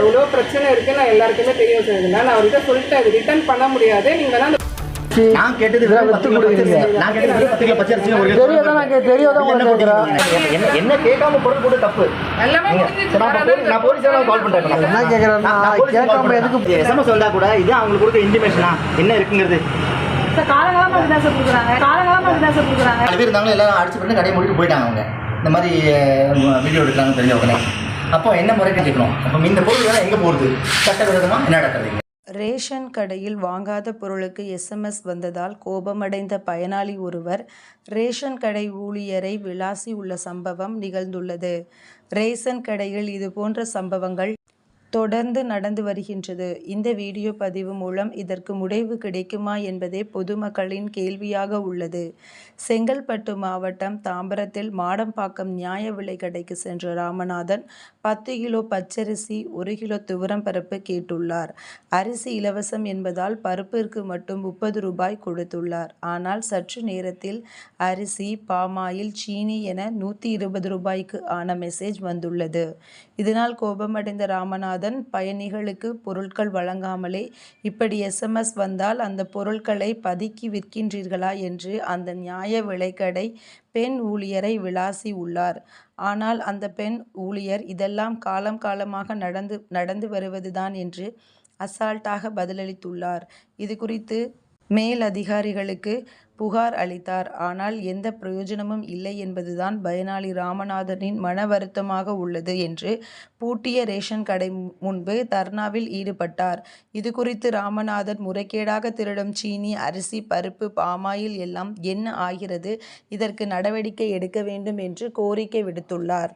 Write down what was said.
எவ்வளோ பிரச்சனை இருக்கு? நான் எல்லாருக்குமே தெரியும் சார் நான் அவர்கிட்ட சொல்லிட்டேன். அது ரிட்டர்ன் பண்ண முடியாது. நீங்க அந்த நான் கேட்டது என்ன கேட்காம பொருள் போட்டு தப்பு. நான் போலீஸ் கால் பண்றேன். என்ன call கேட்காம. எதுக்கு எஸ்எம்எஸ் வந்தா கூட இது அவங்களுக்கு கொடுக்க இன்டிமேஷனா என்ன இருக்குங்கிறது? தான் சார் கொடுக்குறாங்க தான் சார் கொடுக்குறாங்க இருந்தாலும் எல்லாரும் அடிச்சு பண்ணி கடையை மூடிட்டு போயிட்டாங்க அவங்க. இந்த மாதிரி வீடியோ எடுக்கிறாங்க தெரிஞ்ச உடனே. அப்போ என்ன முறை கேட்கணும்? அப்போ இந்த பொருள் வேலை எங்கே போகுது? சட்டவிரோதமா என்ன நடக்கிறது ரேஷன் கடையில் வாங்காத பொருளுக்கு எஸ்எம்எஸ் வந்ததால் கோபமடைந்த பயனாளி ஒருவர் ரேஷன் கடை ஊழியரை விளாசி உள்ள சம்பவம் நிகழ்ந்துள்ளது. ரேஷன் கடையில் இதுபோன்ற சம்பவங்கள் தொடர்ந்து நடந்து வருகின்றது. இந்த வீடியோ பதிவு மூலம் இதற்கு முடிவு கிடைக்குமா என்பதே பொதுமக்களின் கேள்வியாக உள்ளது. செங்கல்பட்டு மாவட்டம் தாம்பரத்தில் மாடம்பாக்கம் நியாய விலை கடைக்கு சென்ற ராமநாதன் பத்து கிலோ பச்சரிசி ஒரு கிலோ துவரம் பருப்பு கேட்டுள்ளார். அரிசி இலவசம் என்பதால் பருப்பிற்கு மட்டும் முப்பது ரூபாய் கொடுத்துள்ளார். ஆனால் சற்று நேரத்தில் அரிசி பாமாயில் சீனி என நூற்றி இருபது ரூபாய்க்கு ஆன மெசேஜ் வந்துள்ளது. இதனால் கோபமடைந்த ராமநாதன் பயணிகளுக்கு பொருட்கள் வழங்காமலே இப்படி எஸ்எம்எஸ் வந்தால் அந்த பொருட்களை பதுக்கி விற்கின்றீர்களா என்று அந்த நியாய விலைக்கடை பெண் ஊழியரை விளாசி உள்ளார். ஆனால் அந்த பெண் ஊழியர் இதெல்லாம் காலம் காலமாக நடந்து நடந்து வருவதுதான் என்று அசால்ட்டாக பதிலளித்துள்ளார். இது குறித்து மேல் அதிகாரிகளுக்கு புகார் அளித்தார். ஆனால் எந்த பிரயோஜனமும் இல்லை என்பதுதான் பயனாளி ராமநாதனின் மன வருத்தமாக உள்ளது என்று பூட்டிய ரேஷன் கடை முன்பு தர்ணாவில் ஈடுபட்டார். இது குறித்து ராமநாதன் முறைகேடாக திருடும் சீனி அரிசி பருப்பு பாமாயில் எல்லாம் என்ன ஆகிறது? இதற்கு நடவடிக்கை எடுக்க வேண்டும் என்று கோரிக்கை விடுத்துள்ளார்.